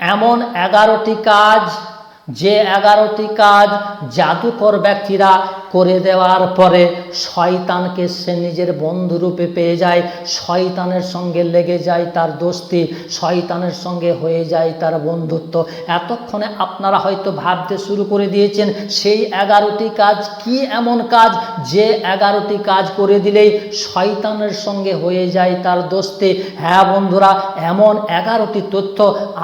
এমন এগারোটি কাজ যে এগারোটি কাজ জাদুকর ব্যক্তিরা করে দেওয়ার পরে শয়তানকে সে নিজের বন্ধুরূপে পেয়ে যায়, শয়তানের সঙ্গে লেগে যায় তার দোস্তি, শয়তানের সঙ্গে হয়ে যায় তার বন্ধুত্ব। এতক্ষণে আপনারা হয়তো ভাবতে শুরু করে দিয়েছেন, সেই এগারোটি কাজ কি এমন কাজ? যে এগারোটি কাজ করে দিলেই শয়তানের সঙ্গে হয়ে যায় তার দোস্তি। হ্যাঁ বন্ধুরা, এমন এগারোটি তথ্য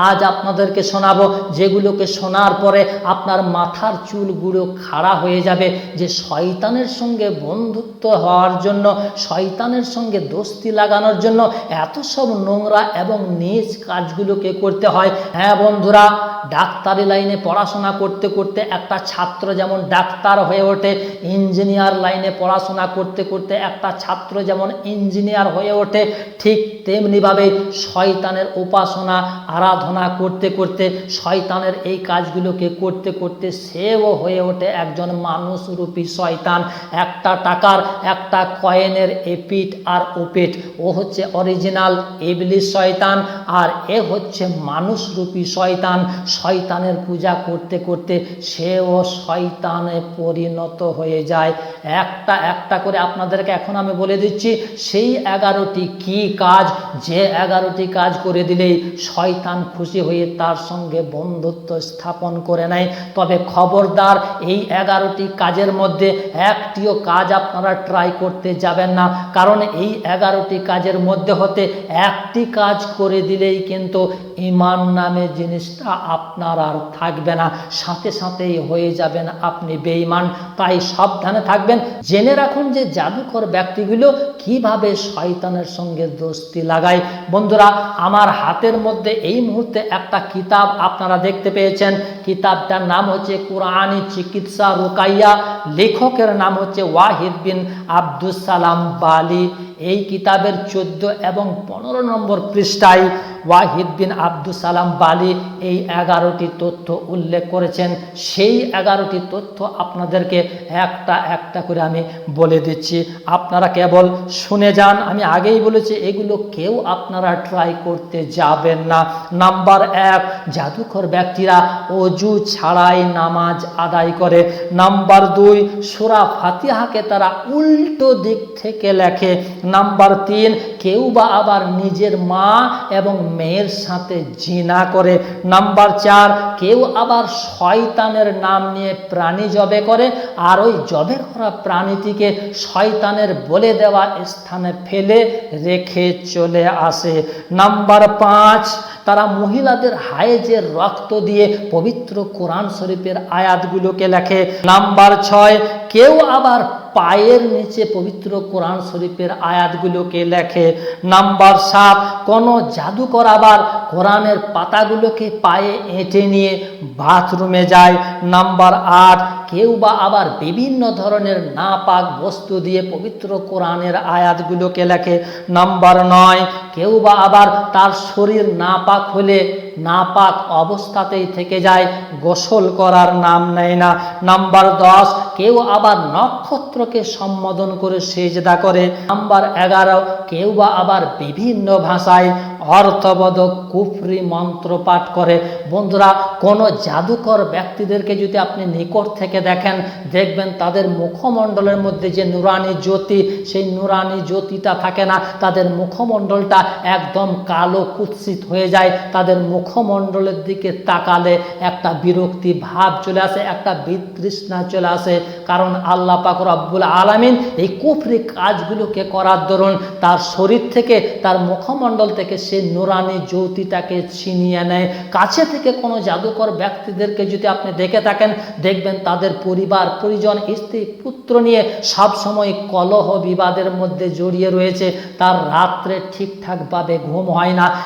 আজ আপনাদেরকে শোনাবো, যেগুলোকে শোনার পরে আপনার মাথার চুলগুলো খাড়া হয়ে যাবে যে শয়তানের সঙ্গে বন্ধুত্ব হওয়ার জন্য, শয়তানের সঙ্গে দোস্তি লাগানোর জন্য এত সব নোংরা এবং নিজ কাজগুলোকে করতে হয়। হ্যাঁ বন্ধুরা, ডাক্তারি লাইনে পড়াশোনা করতে করতে একটা ছাত্র যেমন ডাক্তার হয়ে ওঠে, ইঞ্জিনিয়ার লাইনে পড়াশোনা করতে করতে একটা ছাত্র যেমন ইঞ্জিনিয়ার হয়ে ওঠে, ঠিক তেমনিভাবে শয়তানের উপাসনা, আরাধনা করতে করতে শয়তানের এই কাজগুলোকে করতে করতে সেও হয়ে ওঠে একজন মানুষ মানুষরূপী শয়তান। একটা টাকার, একটা কয়েনের এপিট আর ওপিট ও হচ্ছে অরিজিনাল ইবলিশ শয়তান আর এ হচ্ছে মানুষ মানুষরূপী শয়তান। শয়তানের পূজা করতে করতে সেও শয়তানে পরিণত হয়ে যায়। একটা একটা করে আপনাদেরকে এখন আমি বলে দিচ্ছি, সেই এগারোটি কি কাজ? যে এগারোটি কাজ করে দিলেই শয়তান খুশি হয়ে তার সঙ্গে বন্ধুত্ব স্থাপন করে নেয় তবে খবরদার এই এগারোটি কাজের মধ্যে একটিও কাজ আপনারা ট্রাই করতে যাবেন না। কারণ এই এগারোটি কাজের মধ্যে হতে একটি কাজ করে দিলেই কিন্তু ইমান নামে জিনিসটা আপনার আর থাকবে না। সাথে সাথেই হয়ে যাবেন আপনি বেঈমান। তাই সাবধানে থাকবেন। জেনে রাখুন যে জাদুকর ব্যক্তিগুলো কীভাবে শয়তানের সঙ্গে দোস্তি লাগায়। বন্ধুরা, আমার হাতের মধ্যে এই মুহূর্তে একটা কিতাব আপনারা দেখতে পেয়েছেন। কিতাবটার নাম হচ্ছে কোরআনী চিকিৎসা রুকাইয়া লেখকের নাম হচ্ছে ওয়াহিদ বিন আব্দুস সালাম বালি। এই কিতাবের চোদ্দ এবং পনেরো নম্বর পৃষ্ঠায় ওয়াহিদ বিন আব্দুল সালাম বালি এই এগারোটি তথ্য উল্লেখ করেছেন। সেই এগারোটি তথ্য আপনাদেরকে একটা একটা করে আমি বলে দিচ্ছি। আপনারা কেবল শুনে যান, আমি আগেই বলেছি, এগুলো কেউ আপনারা ট্রাই করতে যাবেন না। নাম্বার এক জাদুঘর ব্যক্তিরা অজু ছাড়াই নামাজ আদায় করে। নাম্বার দুই, সুরা ফাতিহাকে তারা উল্টো দিক থেকে লেখে। নাম্বার তিন, কেউ বা আবার নিজের মা এবং মেয়ের সাথে জিনা করে। নাম্বার চার, কেউ আবার শয়তানের নাম নিয়ে প্রাণী জবে করে আর ওই জবে করা প্রাণীটিকে শয়তানের বলে দেওয়া স্থানে ফেলে রেখে চলে আসে। নাম্বার পাঁচ, তারা মহিলাদের হায়েজের রক্ত দিয়ে পবিত্র কোরআন শরীফের আয়াতগুলোকে লেখে। নাম্বার ছয়, কেউ আবার পায়ের নিচে পবিত্র কোরআন শরীফের আয়াতগুলোকে লেখে। নাম্বার সাত, কোনো জাদুকর আবার কোরআনের পাতাগুলোকে পায়ে এঁটে নিয়ে বাথরুমে যায়। নাম্বার আট, কেউ বা আবার বিভিন্ন ধরনের নাপাক বস্তু দিয়ে পবিত্র কোরআনের আয়াতগুলোকে লেখে। নাম্বার নয়, কেউ বা আবার তার শরীর নাপাক হলে নাপাক অবস্থাতেই থেকে যায়, গোসল করার নাম নেয় না। নাম্বার দশ, কেউ আবার নক্ষত্রকে সম্বোধন করে সেজদা করে। নাম্বার এগারো, কেউ বা আবার বিভিন্ন ভাষায় অর্থবোধক কুফরি মন্ত্র পাঠ করে। বন্ধুরা, কোনো জাদুকর ব্যক্তিদেরকে যদি আপনি নিকট থেকে দেখেন, দেখবেন তাদের মুখমণ্ডলের মধ্যে যে নুরানি জ্যোতি, সেই নুরানি জ্যোতিটা থাকে না। তাদের মুখমণ্ডলটা একদম কালো কুৎসিত হয়ে যায়। তাদের মুখমণ্ডলের দিকে তাকালে একটা বিরক্তি ভাব চলে আসে, একটা বিতৃষ্ণা চলে আসে। কারণ আল্লাহ পাক রব্বুল আলামিন এই কুফরি কাজগুলোকে করার দরুন তার শরীর থেকে, তার মুখমণ্ডল থেকে সে নুরানি জ্যোতিটাকে ছিনিয়ে নেয়। কাছে থেকে কোনো জাদুকর ব্যক্তিদেরকে যদি আপনি দেখে থাকেন, দেখবেন তাদের পরিবার, পরিজন, স্ত্রী, পুত্র নিয়ে সবসময় কলহ বিবাদের মধ্যে জড়িয়ে রয়েছে। তার রাত্রে ঠিকঠাকভাবে ঘুম হয় না।